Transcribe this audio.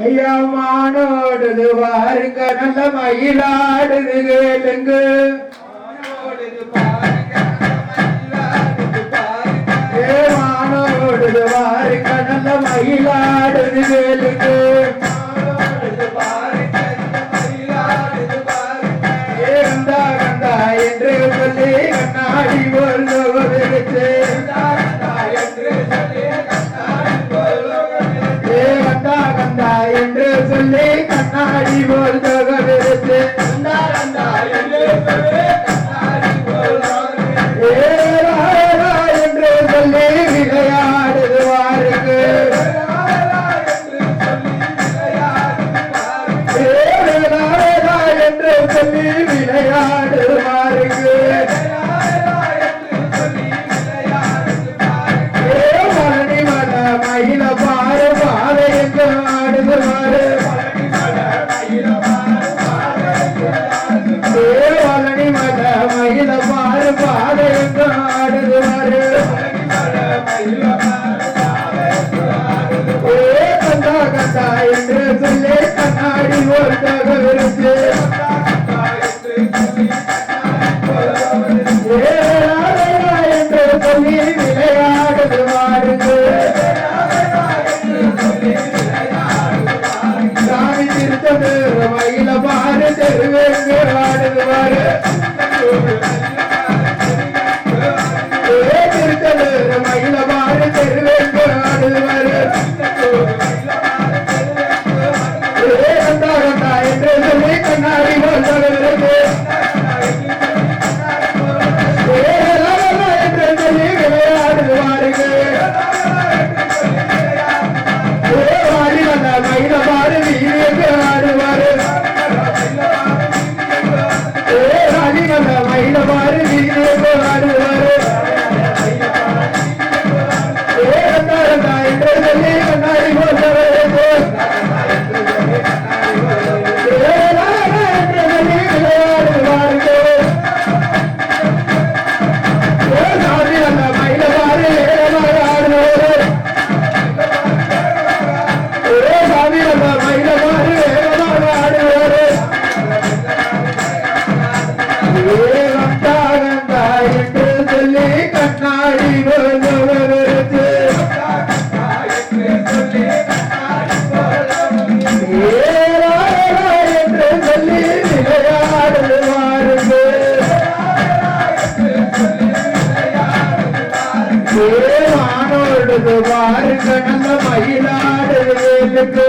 ஐயா மானோடுது பாருங்க நல்ல மயிலாடுது கேளுங்க ஏ மானோடுது பாருங்க நல்ல மயிலாடுது கேளுங்க விளையாடு மாறுக்கு பழனி மத மகிழ பாரு பாதைக்கு ஆடுது மாறு பழனி மத மகிழ பாரு பாதைக்கு ஆடுது மாறு கண்டா கண்டா என்று சொல்லே கண்ணாடி ஒருத்த வேறு வேறு ஆடுவாரு மானோடு பாரு கடந்த மயிலாடு வேலுக்கு.